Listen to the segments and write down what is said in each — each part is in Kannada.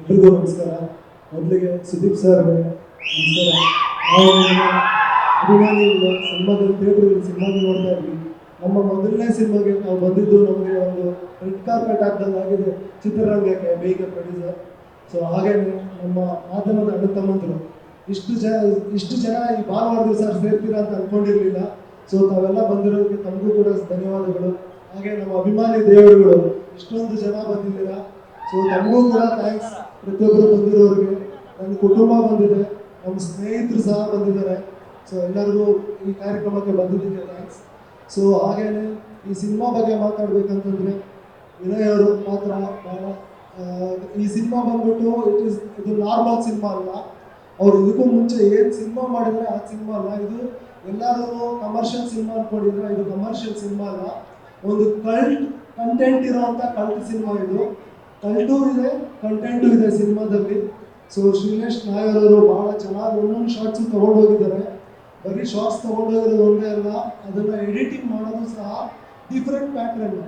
ಎಲ್ರಿಗೂ ನಮಸ್ಕಾರ ಮೊದಲಿಗೆ ಸುದೀಪ್ ಸರ್ ನಮಸ್ಕಾರ. ನಾವು ಸಿನಿಮಾದಲ್ಲಿ ಥಿಯೇಟ್ರಲ್ಲಿ ಸಿನಿಮಾಗೆ ನೋಡ್ತಾ ಇದ್ವಿ. ನಮ್ಮ ಮೊದಲನೇ ಸಿನಿಮಾಗೆ ನಾವು ಬಂದಿದ್ದು ನಮಗೆ ಒಂದು ರೆಡ್ ಕಾರ್ಪೆಟ್ ಹಾಕ್ದಂಗೆ ಆಗಿದೆ ಚಿತ್ರರಂಗಕ್ಕೆ ಬೇಗ ಪ್ರೊಡ್ಯೂಸರ್. ಸೊ ಹಾಗೆ ನಮ್ಮ ಮಾಧ್ಯಮದ ಅಣ್ಣ ತಮ್ಮಂದರು, ಇಷ್ಟು ಜನ ಇಷ್ಟು ಜನ ಈ ಭಾನುವಾರ ದಿವಸ ಸೇರ್ತೀರಾ ಅಂತ ಅನ್ಕೊಂಡಿರಲಿಲ್ಲ. ಸೊ ತಾವೆಲ್ಲ ಬಂದಿರೋದಕ್ಕೆ ತಮಗೂ ಕೂಡ ಧನ್ಯವಾದಗಳು. ಹಾಗೆ ನಮ್ಮ ಅಭಿಮಾನಿ ದೇವರುಗಳು, ಇಷ್ಟೊಂದು ಜನ ಬಂದಿದ್ದೀರಾ. ಸೊ ತಮಗೂ ಕೂಡ ಥ್ಯಾಂಕ್ಸ್ ಪ್ರತಿಯೊಬ್ಬರು ಬಂದಿರೋರಿಗೆ ನನ್ನ ಕುಟುಂಬ ಬಂದಿದೆ, ನಮ್ಮ ಸ್ನೇಹಿತರು ಸಹ ಬಂದಿದ್ದಾರೆ. ಸೊ ಎಲ್ಲರಿಗೂ ಈ ಕಾರ್ಯಕ್ರಮಕ್ಕೆ ಬಂದಿದ್ದಕ್ಕೆ ಥ್ಯಾಂಕ್ಸ್ ಸೊ ಹಾಗೇನೆ ಈ ಸಿನಿಮಾ ಬಗ್ಗೆ ಮಾತಾಡ್ಬೇಕಂತಂದ್ರೆ ವಿನಯ್ ಅವರು ಮಾತ್ರ ಬಹಳ ಈ ಸಿನಿಮಾ ಬಂದ್ಬಿಟ್ಟು ಇಟ್ ಇಸ್ ಇದು ನಾರ್ಮಲ್ ಸಿನಿಮಾ ಅಲ್ಲ. ಅವ್ರು ಇದಕ್ಕೂ ಮುಂಚೆ ಏನು ಸಿನಿಮಾ ಮಾಡಿದ್ರೆ ಆ ಸಿನಿಮಾ ಅಲ್ಲ. ಇದು ಎಲ್ಲರೂ ಕಮರ್ಷಿಯಲ್ ಸಿನಿಮಾ ಅನ್ಕೊಂಡಿದ್ರೆ ಇದು ಕಮರ್ಷಿಯಲ್ ಸಿನಿಮಾ ಅಲ್ಲ. ಒಂದು ಕಲ್ಟ್ ಕಂಟೆಂಟ್ ಇರುವಂತ ಕಲ್ಟ್ ಸಿನಿಮಾ ಇದು. ಕಲ್ಟು ಇದೆ ಕಂಟೆಂಟು ಇದೆ ಸಿನಿಮಾದಲ್ಲಿ. ಸೊ ಶ್ರೀಲೇಶ್ ಅವರು ಬಹಳ ಚೆನ್ನಾಗಿ ಒಂದೊಂದು ಶಾರ್ಟ್ಸು ತಗೊಂಡು ಹೋಗಿದ್ದಾರೆ ಬರೀ ಶಾರ್ಟ್ಸ್ ತಗೊಂಡೋಗಿರೋದು ಒಂದೇ ಅಲ್ಲ, ಅದನ್ನ ಎಡಿಟಿಂಗ್ ಮಾಡೋದು ಸಹ ಡಿಫ್ರೆಂಟ್ ಪ್ಯಾಟ್ರನ್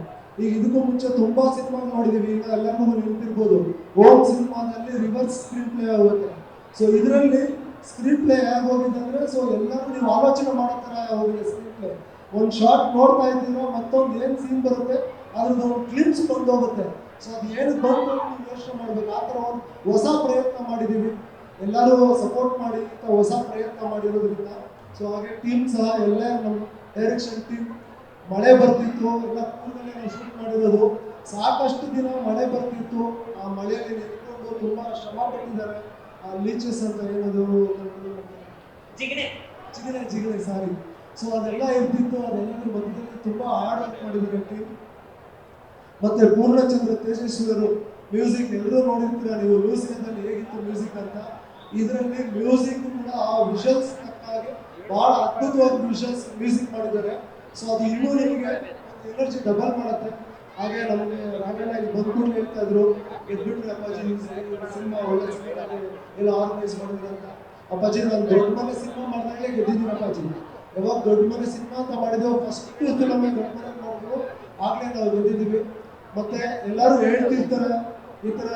ಈಗ ಇದಕ್ಕೂ ಮುಂಚೆ ತುಂಬಾ ಸಿನಿಮಾ ನೋಡಿದೀವಿ, ಈಗ ಎಲ್ಲರಿಗೂ ನೆನಪಿರ್ಬೋದು. ಓಮ್ ಸಿನಿಮಾದಲ್ಲಿ ರಿವರ್ಸ್ ಸ್ಕ್ರೀನ್ ಪ್ಲೇ ಆಗುತ್ತೆ. ಸೊ ಇದರಲ್ಲಿ ಸ್ಕ್ರೀನ್ ಪ್ಲೇ ಹೇಗೆ ಹೋಗಿದೆ ಅಂದ್ರೆ ಸೊ ಎಲ್ಲರೂ ನೀವು ಆಲೋಚನೆ ಮಾಡೋ ಥರ ಹೋಗಿದೆ ಸ್ಕ್ರೀನ್ ಪ್ಲೇ ಒಂದು ಶಾರ್ಟ್ ನೋಡ್ತಾ ಇದ್ದೀರಾ, ಮತ್ತೊಂದು ಏನು ಸೀನ್ ಬರುತ್ತೆ, ಅದ್ರದ್ದು ಕ್ಲಿಪ್ಸ್ ಬಂದು ಹೋಗುತ್ತೆ ಸೊ ಅದು ಏನು ಬಂದು ನೀವು ಯೋಚನೆ ಮಾಡಬೇಕು ಆ ಥರ ಒಂದು ಹೊಸ ಪ್ರಯತ್ನ ಮಾಡಿದ್ದೀವಿ. ಎಲ್ಲರೂ ಸಪೋರ್ಟ್ ಮಾಡಿ ಇಂಥ ಹೊಸ ಪ್ರಯತ್ನ ಮಾಡಿರೋದ್ರಿಂದ. ಸೊ ಹಾಗೆ ಟೀಮ್ ಸಹ ಎಲ್ಲ ನಮ್ಮ ಡೈರೆಕ್ಷನ್ ಟೀಮ್ ಮಳೆ ಬರ್ತಿತ್ತು. ಎಲ್ಲ ಕೂಲಲ್ಲೇ ನಾವು ಶೂಟ್ ಮಾಡಿರೋದು. ಸಾಕಷ್ಟು ದಿನ ಮಳೆ ಬರ್ತಿತ್ತು. ಆ ಮಳೆಯಲ್ಲಿ ನಿಂತ್ಕೊಂಡು ತುಂಬಾ ಶ್ರಮ ಪಟ್ಟಿದ್ದಾರೆ. ಆ ಲೀಚಸ್ ಅಂತ ಏನದು ಜಿಗಣೆ. ಜಿಗಣೆ ಜಿಗಣೆ ಸಾರಿ ಸೊ ಅದೆಲ್ಲ ಇರ್ತಿತ್ತು. ಅದೆಲ್ಲರೂ ಮಧ್ಯದಲ್ಲಿ ತುಂಬಾ ಹಾರ್ಡ್ ವರ್ಕ್ ಮಾಡಿದ್ದಾರೆ ಟೀಮ್ ಮತ್ತೆ ಪೂರ್ಣಚಂದ್ರ ತೇಜಸ್ವಿ ಅವರು ಮ್ಯೂಸಿಕ್ ಎಲ್ಲರೂ ನೋಡಿರ್ತೀರ? ನೀವು ಮ್ಯೂಸಿಕದಲ್ಲಿ ಹೇಗಿತ್ತು ಮ್ಯೂಸಿಕ್ ಅಂತ? ಇದರಲ್ಲಿ ಮ್ಯೂಸಿಕ್ ಕೂಡ ಆ ವಿಷಲ್ಸ್ ಹಾಗೆ ಬಹಳ ಅದ್ಭುತವಾದ ವಿಷಲ್ಸ್ ಮ್ಯೂಸಿಕ್ ಮಾಡಿದ್ದಾರೆ. ಸೊ ಅದು ಇನ್ನೂ ನಿಮಗೆ ಎನರ್ಜಿ ಡಬಲ್ ಮಾಡುತ್ತೆ. ಹಾಗೆ ನಮಗೆ ರಾಘಣ್ಣ ಇಲ್ಲಿ ಬಂದ್ಕೊಂಡು ಹೇಳ್ತಾ ಇದ್ರು. ಎದ್ಬಿಟ್ರೆ ಅಪ್ಪಾಜಿ ಸಿನಿಮಾ ಒಳ್ಳೆ ಎಲ್ಲ ಆರ್ಗನೈಸ್ ಮಾಡಿದ್ರು ಅಪ್ಪಾಜಿ, ನಾನು ದೊಡ್ಡ ಮನೆ ಸಿನಿಮಾ ಮಾಡಿದಾಗಲೇ ಗೆದ್ದಿದ್ದೀನಿ ಅಪ್ಪಾಜಿ. ಯಾವಾಗ ದೊಡ್ಡ ಮನೆ ಸಿನಿಮಾ ಅಂತ ಮಾಡಿದೆವು ಫಸ್ಟ್ ನಮಗೆ ದೊಡ್ಡ ಮನೆ ಮಾಡಿದ್ರು ಆಗಲೇ ನಾವು ಗೆದ್ದಿದ್ದೀವಿ. ಮತ್ತೆ ಎಲ್ಲರೂ ಹೇಳ್ತಿರ್ತಾರೆ, ಈ ಥರ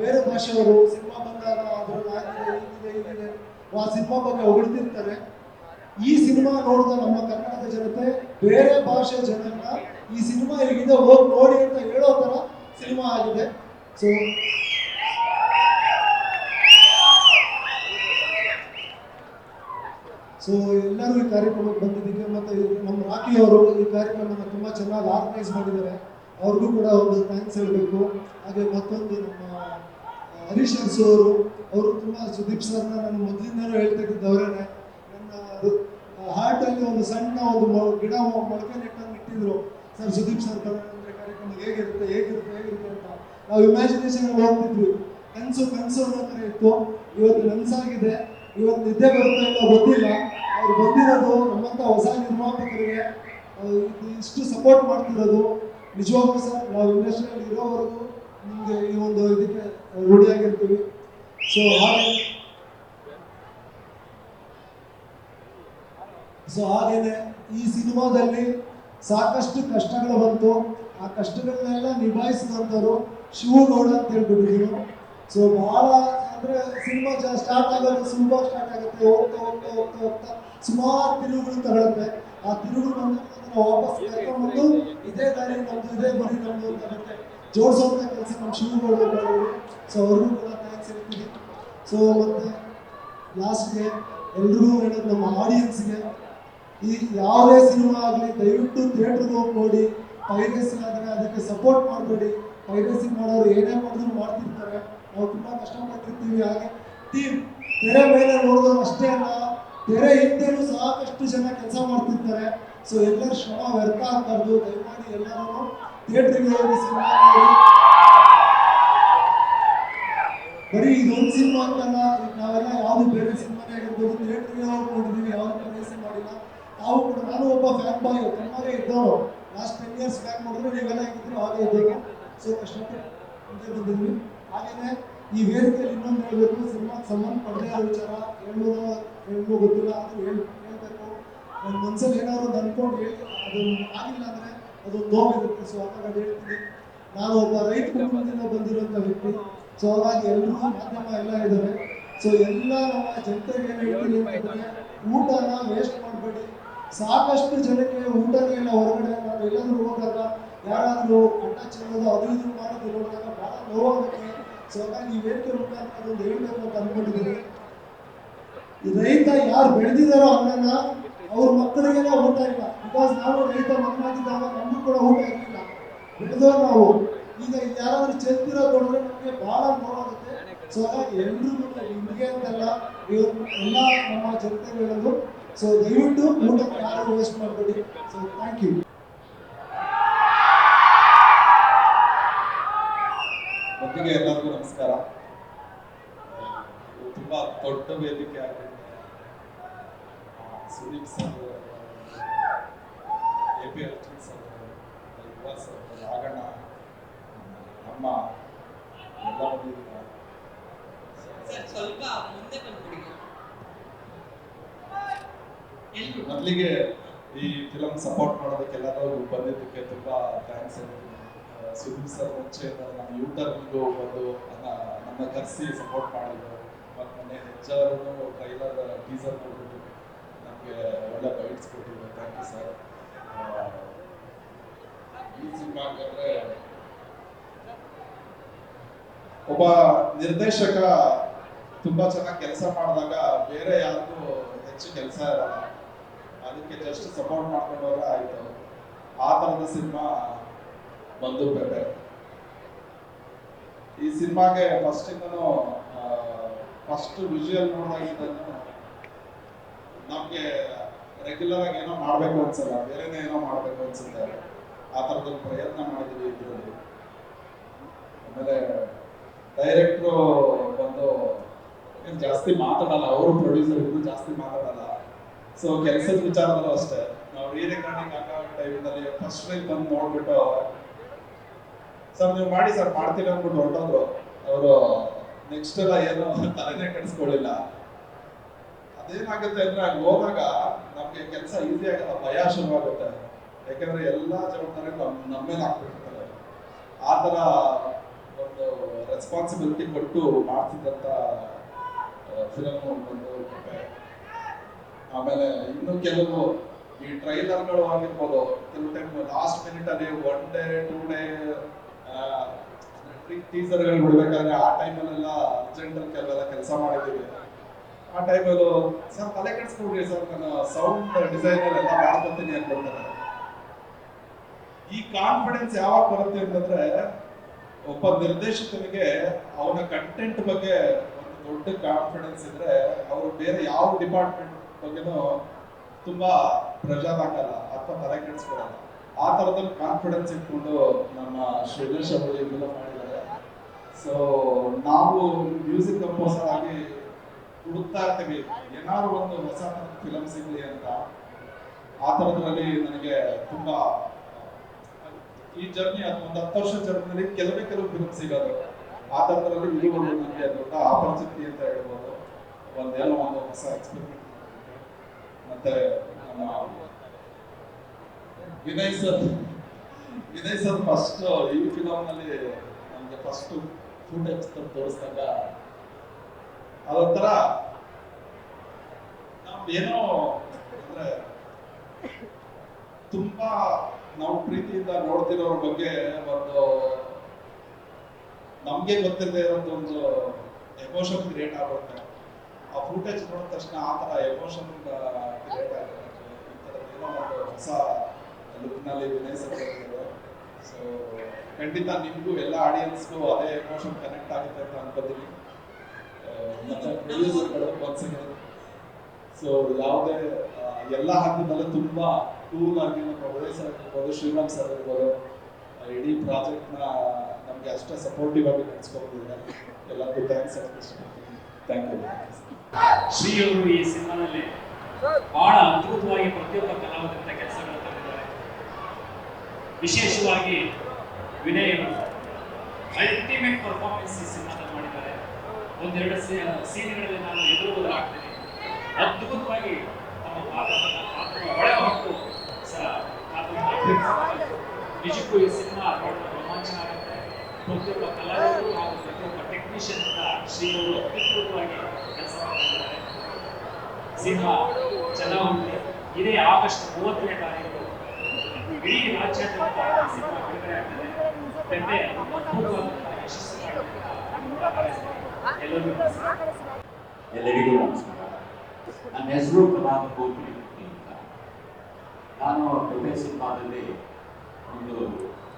ಬೇರೆ ಭಾಷೆಯವರು ಸಿನಿಮಾ ಬಂದಾಗ ಅದ್ರಲ್ಲಿ ಆಗಿದೆ ಆ ಸಿನಿಮಾ ಬಗ್ಗೆ ಹೊಗಳ್ತಿರ್ತಾರೆ. ಈ ಸಿನಿಮಾ ನೋಡಿದ ನಮ್ಮ ಕನ್ನಡದ ಜನತೆ, ಬೇರೆ ಭಾಷೆ ಜನರನ್ನ ಈ ಸಿನಿಮಾ ಹೇಗಿದೆ ಹೋಗಿ ನೋಡಿ ಅಂತ ಹೇಳೋ ತರ ಸಿನಿಮಾ ಆಗಿದೆ. ಸೊ ಸೊ ಎಲ್ಲರೂ ಈ ಕಾರ್ಯಕ್ರಮಕ್ಕೆ ಬಂದಿದ್ದಕ್ಕೆ ಮತ್ತೆ ನಮ್ಮ ರಾಕಿ ಅವರು ಈ ಕಾರ್ಯಕ್ರಮವನ್ನು ತುಂಬಾ ಚೆನ್ನಾಗಿ ಆರ್ಗನೈಸ್ ಮಾಡಿದ್ದಾರೆ. ಅವ್ರಿಗೂ ಕೂಡ ಒಂದು ಥ್ಯಾಂಕ್ಸ್ ಹೇಳಬೇಕು. ಹಾಗೆ ಮತ್ತೊಂದು ನಮ್ಮ ಹರೀಶ್ ಅರಸು ಅವರು ಅವರು ತುಂಬ ಸುದೀಪ್ ಸರ್ನ ನಾನು ಮೊದಲಿಂದನೂ ಇದ್ದವರೇನೆ ನನ್ನ ಹಾರ್ಟಲ್ಲಿ ಒಂದು ಸಣ್ಣ ಒಂದು ಗಿಡ ಮೊಳಕೆ ನೆಟ್ಟಂಗೆ ಇಟ್ಟಿದ್ರು. ಸರ್, ಸುದೀಪ್ ಸರ್ ಬರೋದಂದ್ರೆ ಕಾರ್ಯಕ್ರಮ ಹೇಗಿರುತ್ತೆ ಹೇಗಿರುತ್ತೆ ಹೇಗಿರುತ್ತೆ ಅಂತ. ನಾವು ಇಮ್ಯಾಜಿನೇಷನ್ ಹೋಗ್ತಿದ್ವಿ. ಕನಸು ಕನಸು ಅನ್ನೋ ಇತ್ತು. ಇವತ್ತು ನನ್ಸಾಗಿದೆ ಇವತ್ತು ನಿದ್ದೆ ಬರುತ್ತೆ ಇಲ್ಲ, ಗೊತ್ತಿಲ್ಲ. ಅವ್ರು ಬಂದಿರೋದು ನಮ್ಮಂತ ಹೊಸ ನಿರ್ಮಾಪಕರಿಗೆ ಇಷ್ಟು ಸಪೋರ್ಟ್ ಮಾಡ್ತಿರೋದು. ನಿಜವಾಗ್ಲೂ ಸರ್, ನಾವು ಇಂಡಸ್ಟ್ರಿಯಲ್ಲಿ ಇರೋವರೆಗೂ ನಿಮಗೆ ಈ ಒಂದು ಇದಕ್ಕೆ ರೂಢಿಯಾಗಿರ್ತೀವಿ. ಸೊ ಹಾಗೆ ಸೊ ಹಾಗೇನೆ ಈ ಸಿನಿಮಾದಲ್ಲಿ ಸಾಕಷ್ಟು ಕಷ್ಟಗಳು ಬಂತು. ಆ ಕಷ್ಟಗಳನ್ನೆಲ್ಲ ನಿಭಾಯಿಸಿದಂಥವ್ರು ಶಿವಗೌಡ ಅಂತ ಹೇಳ್ಬಿಟ್ಟಿದ್ರು ಸೊ ಬಹಳ ಅಂದ್ರೆ ಸಿನಿಮಾ ಸ್ಟಾರ್ಟ್ ಆಗೋದು ಸುಲಭ ಸ್ಟಾರ್ಟ್ ಆಗುತ್ತೆ. ಹೋಗ್ತಾ ಹೋಗ್ತಾ ಹೋಗ್ತಾ ಹೋಗ್ತಾ ಸುಮಾರು ತಿರುವುಗಳು ತಗೊಳುತ್ತೆ. ಆ ತಿರುಗು ಬಂದಾಗ ವಾಪಸ್ ಕರ್ಕೊಂಡ್ಬಂದು ಇದೇ ದಾರಿ ನಮ್ದು ಇದೇ ಮರಿ ನಮ್ದು ಅಂತ ಮತ್ತೆ ಜೋಡಿಸೋಂಥ ಕೆಲಸ ನಮ್ಮ ಮಾಡೋರು ಸೊ ಅವ್ರಿಗೂ ಕೂಡ ಥ್ಯಾಂಕ್ಸ್ ಹೇಳ್ತೀನಿ ಸೊ ಮತ್ತೆ ಲಾಸ್ಟ್ಗೆ ಎಲ್ರಿಗೂ ಹೇಳೋದು ನಮ್ಮ ಆಡಿಯನ್ಸ್ಗೆ ಈ ಯಾವುದೇ ಸಿನಿಮಾ ಆಗಲಿ ದಯವಿಟ್ಟು ಥಿಯೇಟ್ರಿಗೆ ಹೋಗಿ ನೋಡಿ. ಪೈರಸಿ ಆದರೆ ಅದಕ್ಕೆ ಸಪೋರ್ಟ್ ಮಾಡಬೇಡಿ. ಪೈರಸಿ ಮಾಡೋರು ಏನೇ ಮಾಡಿದ್ರು ಮಾಡ್ತಿರ್ತಾರೆ. ನಾವು ತುಂಬ ಕಷ್ಟಪಟ್ಟಿರ್ತೀವಿ. ಹಾಗೆ ಟೀಮ್ ತೆರೆ ಮೇಲೆ ನೋಡಿದ್ರು ಅಷ್ಟೇ ಅಲ್ಲ. ತೆರೆ ಹಿಂದೆನೂ ಸಾಕಷ್ಟು ಜನ ಕೆಲಸ ಮಾಡ್ತಿರ್ತಾರೆ. ಸೊ ಎಲ್ಲರೂ ಶ್ರಮ ವ್ಯರ್ಥ ಆಗಬಾರ್ದು. ದಯಮಾಡಿ ಎಲ್ಲರೂ ಥಿಯೇಟರ್ಗೆ ಸಿನಿಮಾ ನೋಡಿ. ಬರೀ ಇದೊಂದು ಸಿನಿಮಾ ಅಂತಲ್ಲ, ನಾವೆಲ್ಲ ಯಾವುದು ಬೇರೆ ಸಿನಿಮಾನೇ ಆಗಿರ್ಬೋದು ಥಿಯೇಟರ್ಗೆ ಹೋಗಿ ನೋಡಿದೀವಿ, ಯಾವ್ದು ಪ್ರವೇಶ ಮಾಡಿಲ್ಲ. ನಾವು ಕೂಡ, ನಾನು ಒಬ್ಬ ಫ್ಯಾನ್ ಬಾಯ್ ಕಣ್ಣಾಗೆ ಇದ್ದವರು ಲಾಸ್ಟ್ ಟೆನ್ ಇಯರ್ಸ್ ಬ್ಯಾಕ್ ನೋಡಿದ್ರೆ ನೀವೆಲ್ಲ ಹೇಗಿದ್ರು ಹಾಗೆ ಇದ್ದೇವೆ ಸೊ ಬಂದಿದ್ವಿ. ಹಾಗೇನೆ ಈ ವೇದಿಕೆಯಲ್ಲಿ ಇನ್ನೊಂದು ಹೇಳಬೇಕು ಸಿನಿಮಾಕ್ಕೆ ಪಡೆದ ವಿಚಾರ, ಹೇಳೋದು ಹೇಳೋ ಗೊತ್ತಿಲ್ಲ ಅದು ಹೇಳಬೇಕು. ನನ್ನ ಮನ್ಸಲ್ಲಿ ಏನಾದ್ರು ಒಂದು ಅನ್ಕೊಂಡು ಹೇಳಿ, ಅದು ಆಗಿಲ್ಲ ಅಂದ್ರೆ ಅದು ನೋವಿರುತ್ತೆ ಸೊ ಹಾಗಾಗಿ ಹೇಳ್ತೀನಿ. ನಾನು ಒಬ್ಬ ರೈತ ಕುಟುಂಬದಿಂದ ಬಂದಿರುವಂಥ ವ್ಯಕ್ತಿ. ಸೊ ಹಾಗಾಗಿ ಎಲ್ಲರೂ ಮಾಧ್ಯಮ ಎಲ್ಲ ಇದ್ದಾರೆ. ಸೊ ಎಲ್ಲ ನಮ್ಮ ಜನತೆಗೆ ಏನು ಹೇಳ್ತೀನಿ ಅಂತಂದ್ರೆ ಊಟನ ವೇಸ್ಟ್ ಮಾಡಬೇಡಿ. ಸಾಕಷ್ಟು ಜನಕ್ಕೆ ಊಟನೇ ಇಲ್ಲ ಹೊರಗಡೆ ನಾವು ಎಲ್ಲಾದರೂ ಹೋದಾಗ, ಯಾರಾದರೂ ಕಟ್ಟ ಚೆಲ್ಲೋದು ಅದು ಇದು ಮಾಡೋದು ನೋಡಿದಾಗ ಬಹಳ ನೋವಾಗುತ್ತೆ ಸೊ ಹಾಗಾಗಿ ಈ ವೇದಿಕೆ ಅದೊಂದು ಹೇಳಬೇಕು ಅಂತ ಅಂದ್ಕೊಂಡಿದ್ದೀನಿ ರೈತ ಯಾರು ಬೆಳೆದಿದ್ದಾರೋ ಅನ್ನನ ಅವ್ರ ಮಕ್ಕಳಿಗೆಲ್ಲ ಊಟ ಇಲ್ಲ. ಬಿಕಾಸ್ ನಾವು ರೈತ ಮಕ್ಕಳಾಗಿದ್ದಾಗ ನಮಗೂ ಕೂಡ ಊಟ ಇರಲಿಲ್ಲ. ಬೆಳೆದವ್ರು ನಾವು. ಈಗ ಯಾರಾದ್ರೂ ಚೆತ್ತಿರೋ ಕೊಡಿದ್ರೆ ನಮಗೆ ಬಹಳ ನೋವಾಗುತ್ತೆ ಸೊ ಹಾಗಾಗಿ ಕೂಡ ನಿಮಗೆ ಅಂತಲ್ಲ ಎಲ್ಲ ನಮ್ಮ ಜನತೆ ಹೇಳೋದು ಸೊ ದಯವಿಟ್ಟು ಊಟಕ್ಕೆ ಯಾರು ವೇಸ್ಟ್ ಮಾಡಬೇಡಿ. ಸೊ ಥ್ಯಾಂಕ್ ಯು ಮೊದಲಿಗೆ ಎಲ್ಲರಿಗೂ ನಮಸ್ಕಾರ ಇದು ತುಂಬಾ ದೊಡ್ಡ ವೇದಿಕೆ ಆಗಿದೆ Sudeep sir A P L sir Raganna ನಮ್ಮ ಎಲ್ಲ ಬಂದಿದ್ದಾರೆ ಸ್ವಲ್ಪ ಮುಂದೆ ಬಂದ್ಬಿಡಿ. ಮೊದಲಿಗೆ ಈ ಫಿಲಂ ಸಪೋರ್ಟ್ ಮಾಡೋದಕ್ಕೆ ಎಲ್ಲರೂ ಬಂದಿದ್ದಕ್ಕೆ ತುಂಬಾ ಥ್ಯಾಂಕ್ಸ್ ಸುದೀಪ್ ಸರ್ ಮುಂಚೆ ನಮ್ಮ ಯೂಟರ್ನಿಗೂ ಬಂದು ನಮ್ಮ ಕರೆಸಿ ಸಪೋರ್ಟ್ ಮಾಡಿದ್ರು ಮತ್ತು ಮೊನ್ನೆ ಹೆಚ್ಚಾರು ಟ್ರೈಲರ್ ಟೀಸರ್ ನೋಡಿದ್ರು ನಮಗೆ ಒಳ್ಳೆ ಗೈಡ್ಸ್ ಕೊಟ್ಟಿದ್ರು ಥ್ಯಾಂಕ್ ಯು ಸರ್ ಒಬ್ಬ ನಿರ್ದೇಶಕ ತುಂಬಾ ಚೆನ್ನಾಗಿ ಕೆಲಸ ಮಾಡಿದಾಗ ಬೇರೆ ಯಾರಿಗೂ ಹೆಚ್ಚು ಕೆಲಸ ಇರಲ್ಲ. ಅದಕ್ಕೆ ಜಸ್ಟ್ ಸಪೋರ್ಟ್ ಮಾಡ್ಕೊಂಡು ಹೋದ್ರೆ ಆಯ್ತು. ಆ ತರದ ಸಿನಿಮಾ ಬಂದು ಬೇರೆ ಈ ಸಿನಿಮಾಗೆ ಫಸ್ಟ್ ಇಂದನು ಫಸ್ಟ್ ವಿಜುವಲ್ ನೋಡಿದಾಗಿಂದನು ನಮ್ಗೆ ರೆಗ್ಯುಲರ್ ಆಗಿ ಏನೋ ಮಾಡ್ಬೇಕು ಅನ್ಸಲ್ಲ, ಬೇರೆನೇ ಏನೋ ಮಾಡ್ಬೇಕು ಅನ್ಸುತ್ತೆ. ಆ ಥರದೊಂದು ಪ್ರಯತ್ನ ಮಾಡಿದ್ವಿ ಇದರಲ್ಲಿ. ಆಮೇಲೆ ಡೈರೆಕ್ಟ್ರು ಬಂದು ಜಾಸ್ತಿ ಮಾತಾಡಲ್ಲ, ಅವರು ಪ್ರೊಡ್ಯೂಸರ್ ಇನ್ನೂ ಜಾಸ್ತಿ ಮಾತಾಡಲ್ಲ. ಸೊ ಕೆಲಸದ ವಿಚಾರದಲ್ಲೂ ಅಷ್ಟೇ. ನಾವು ರೀ ರೆಕಾರ್ಡಿಂಗ್ ಹಾಕೋ ಟೈಮಲ್ಲಿ ಫಸ್ಟ್ ಟೈಮ್ ಬಂದು ನೋಡ್ಬಿಟ್ಟು, ಸರ್, ನೀವು ಮಾಡಿ ಸರ್ ಮಾಡ್ತೀನಿ ಅಂದ್ಬಿಟ್ಟು ಹೊರಟೋದ್ರು. ಅವರು, ನೆಕ್ಸ್ಟ್ ಎಲ್ಲ ಏನು ತಲೆನೇ ಕೆಡಿಸ್ಕೊಳ್ಳಿಲ್ಲ ಅದೇನಾಗುತ್ತೆ ಅಂದ್ರೆ ಅಲ್ಲಿ ಹೋದಾಗ ನಮ್ಗೆ ಕೆಲಸ ಈಸಿ ಆಗಲ್ಲ, ಭಯ ಶುರುವಾಗುತ್ತೆ ಯಾಕಂದ್ರೆ ಎಲ್ಲಾ ಜವಾಬ್ದಾರಿ ನಮ್ಮ ಮೇಲೆ ಹಾಕ್ಬಿಟ್ಟಿರ್ತಾರೆ. ಆ ತರ ಒಂದು ರೆಸ್ಪಾನ್ಸಿಬಿಲಿಟಿ ಕೊಟ್ಟು ಮಾಡ್ತಿದ್ದಂತ ಫಿಲಮ್ ಒಂದು. ಆಮೇಲೆ ಇನ್ನು ಕೆಲವು ಈ ಟ್ರೈಲರ್ಗಳು ಆಗಿರ್ಬೋದು, ಕೆಲವು ಟೈಮ್ ಲಾಸ್ಟ್ ಮಿನಿಟ್ ಅಲ್ಲಿ ಒನ್ ಡೇ ಟೂ ಡೇ ಟೀಸರ್ಗಳು ಬಿಡ್ಬೇಕಾದ್ರೆ ಆ ಟೈಮಲ್ಲೆಲ್ಲ ಅರ್ಜೆಂಟ್ ಕೆಲವೆಲ್ಲ ಕೆಲಸ ಮಾಡಿದ್ದೀವಿ. ಆ ಟೈಮಲ್ಲೂ ಸರ್, ತಲೆ ಕೆಡಿಸ್ಕೊಡ್ರಿ ಸರ್, ನನ್ನ ಸೌಂಡ್ ಡಿಸೈನರ್ ಎಲ್ಲ ಮಾಡ್ಕೊತೀನಿ ಅನ್ಕೊಂತಾರೆ ಈ ಕಾನ್ಫಿಡೆನ್ಸ್ ಯಾವಾಗ ಬರುತ್ತೆ ಅಂತಂದ್ರೆ, ಒಬ್ಬ ನಿರ್ದೇಶಕನಿಗೆ ಅವನ ಕಂಟೆಂಟ್ ಬಗ್ಗೆ ಒಂದು ದೊಡ್ಡ ಕಾನ್ಫಿಡೆನ್ಸ್ ಇದ್ರೆ ಅವರು ಬೇರೆ ಯಾವ ಡಿಪಾರ್ಟ್ಮೆಂಟ್ ಬಗ್ಗೆನೂ ತುಂಬಾ ಪ್ರಜಾ ಹಾಕಲ್ಲ ಅಥವಾ ತಲೆ ಕೆಡಿಸ್ಕೊಡಲ್ಲ ಆ ತರದಲ್ಲಿ ಕಾನ್ಫಿಡೆನ್ಸ್ ಇಟ್ಕೊಂಡು ನಮ್ಮ ಶ್ರೀಲೇಶ್ ಅವರು ಈ ಮಾಡಿದ್ದಾರೆ. ಸೊ ನಾವು ಮ್ಯೂಸಿಕ್ ಕಂಪೋಸರ್ ಆಗಿ ಹುಡುಕ್ತಾ ಇರ್ತೀವಿ. ಏನಾದ್ರು ಒಂದು ಹೊಸ ಫಿಲಮ್ ಸಿಗ್ಲಿ ಅಂತ, ಆ ಥರದ್ರಲ್ಲಿ ನನಗೆ ತುಂಬಾ, ಈ ಜರ್ನಿ ಒಂದು ಹತ್ತು ವರ್ಷ ಜರ್ನಿಯಲ್ಲಿ ಕೆಲವೇ ಕೆಲವು ಫಿಲಮ್ ಸಿಗೋದು. ಆ ಥರದ್ರಲ್ಲಿ ಇದು ಒಂದು ನನಗೆ ದೊಡ್ಡ ಆಪರ್ಚುನಿಟಿ ಅಂತ ಹೇಳ್ಬೋದು. ಒಂದೇನೋ ಒಂದು ಹೊಸ ಎಕ್ಸ್ಪೆರಿಮೆಂಟ್ ಮತ್ತೆ ನಮ್ಮ Vinay sir Vinay sir first ಈ ಫಿಲಮ್ನಲ್ಲಿ ನನಗೆ ಫಸ್ಟ್ ಎಕ್ಸ್ಪರ್ಟ್ ತೋರಿಸಿದಾಗ ಅದೊಂಥರ ಏನೋ ಅಂದ್ರೆ ತುಂಬಾ ನಾವು ಪ್ರೀತಿಯಿಂದ ನೋಡ್ತಿರೋರ ಬಗ್ಗೆ ಒಂದು ನಮ್ಗೆ ಗೊತ್ತಿಲ್ಲದೆ ಇರೋದು ಒಂದು ಎಮೋಷನ್ ಕ್ರಿಯೇಟ್ ಆಗುತ್ತೆ. ಆ ಫುಟೇಜ್ ನೋಡಿದ ತಕ್ಷಣ ಆ ತರ ಎಮೋಷನ್ ಕ್ರಿಯೇಟ್ ಆಗುತ್ತೆ. ಹೊಸ ಲುಕ್ನಲ್ಲಿ ವಿನಯ್ ಸೊ ಖಂಡಿತ ನಿಮಗೂ ಎಲ್ಲ ಆಡಿಯನ್ಸ್ಗೂ ಅದೇ ಎಮೋಷನ್ ಕನೆಕ್ಟ್ ಆಗುತ್ತೆ ಅಂತ ಅನ್ಕೋತೀನಿ. ಮತ್ತೆ ಪ್ರೊಡ್ಯೂಸರ್ಗಳು ಒನ್ಸ್ ಸೊ ಯಾವುದೇ ಎಲ್ಲ ಹಂತದಲ್ಲೂ ತುಂಬಾ ಕೂಲ್ ಆಗಿ ನಮ್ಮ ಉದಯ್ ಸರ್ ಇರ್ಬೋದು, ಶ್ರೀರಾಮ್ ಸರ್ ಇರ್ಬೋದು ಇಡೀ ಪ್ರಾಜೆಕ್ಟ್ನ ನಮಗೆ ಅಷ್ಟೇ ಸಪೋರ್ಟಿವ್ ಆಗಿ ನಡೆಸ್ಕೊಂಡಿದ್ದಾರೆ ಎಲ್ಲರಿಗೂ ಥ್ಯಾಂಕ್ಸ್ ಥ್ಯಾಂಕ್ ಯು ಶ್ರೀ ಈ ಸಿನಿಮಾದಲ್ಲಿ ಬಹಳ ಅದ್ಭುತವಾಗಿ ಪ್ರತಿಯೊಬ್ಬ ಕಲಾವಿದರಿಂದ ಕೆಲಸಗಳನ್ನು ತಂದಿದ್ದಾರೆ. ವಿಶೇಷವಾಗಿ ವಿನಯ್ ಅಲ್ಟಿಮೇಟ್ ಪರ್ಫಾರ್ಮೆನ್ಸ್ ಈ ಸಿನಿಮಾದಲ್ಲಿ ಮಾಡಿದ್ದಾರೆ. ಒಂದೆರಡು ಸೀನ್ಗಳಲ್ಲಿ ನಾನು ಎದುರುವುದಾಗ್ತೇನೆ ಅದ್ಭುತವಾಗಿ ತಮ್ಮ ಪಾತ್ರವನ್ನು ಪಾತ್ರ ಒಳ ಹೊಟ್ಟು ಸಹ ನಿಜಕ್ಕೂ ಈ ಸಿನಿಮಾ ನೋಡಲು ರೋಮಾಂಚನ ಆಗುತ್ತೆ. ಪ್ರತಿಯೊಬ್ಬ ಕಲಾವಿದರು ಹಾಗೂ ಪ್ರತಿಯೊಬ್ಬ ಟೆಕ್ನಿಷಿಯನ್ ಅಂತ ಶ್ರೀ ಅವರು ಅತ್ಯುತ್ತಮವಾಗಿ ಕೆಲಸ ಮಾಡ್ತಿದ್ದಾರೆ. ಸಿನಿಮಾ ಚೆನ್ನಾಗಿದೆ ಇದೇ ಆಗಸ್ಟ್ ಮೂವತ್ತನೇ ತಾರೀಕು ಇಡೀ ರಾಜ್ಯಾದ್ಯಂತ ಸಿನಿಮಾ ಬಿಡುಗಡೆ ಆಗ್ತದೆ. ಯಶಸ್ವಿ ಯಶಸ್ಸು. ಎಲ್ಲರಿಗೂ ನಮಸ್ಕಾರ. ನನ್ನ ಹೆಸರು ಪ್ರಭಾತ್ ಕೋಟಿ ಅಂತ. ನಾನು ಪೆಪೆ ಸಿನಿಮಾದಲ್ಲಿ ಒಂದು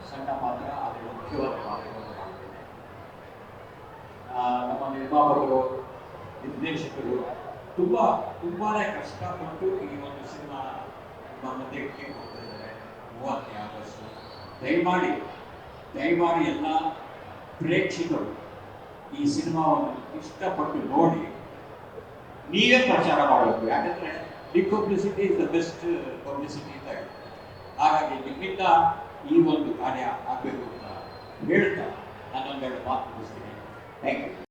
ಸಣ್ಣ ಪಾತ್ರ ಆದರೆ ಮುಖ್ಯವಾದ ಪಾತ್ರವನ್ನು ಮಾಡಿದ್ದೇನೆ ಆ, ನಮ್ಮ ನಿರ್ಮಾಪಕರು ನಿರ್ದೇಶಕರು ತುಂಬ ತುಂಬಾ ಕಷ್ಟಪಟ್ಟು ಈ ಒಂದು ಸಿನಿಮಾ ನಮ್ಮ ಮಧ್ಯಕ್ಕೆ ಹೋಗ್ತಾ ಇದ್ದಾರೆ. ಮೂವತ್ತನೇ ಆಗಸ್ಟ್. ದಯಮಾಡಿ ದಯಮಾಡಿ ಎಲ್ಲ ಪ್ರೇಕ್ಷಕರು ಈ ಸಿನಿಮಾವನ್ನು ಇಷ್ಟಪಟ್ಟು ನೋಡಿ ನೀವೇ ಪ್ರಚಾರ ಮಾಡಬೇಕು ಯಾಕಂದ್ರೆ big publicity is the best publicity ಅಂತ ಹೇಳಿ ಹಾಗಾಗಿ ನಿಮ್ಮಿಂದ ಈ ಒಂದು ಕಾರ್ಯ ಆಗಬೇಕು ಅಂತ ಹೇಳ್ತಾ ನಾನೊಂದೆರಡು ಮಾತು ಮುಗಿಸ್ತೀನಿ. Thank you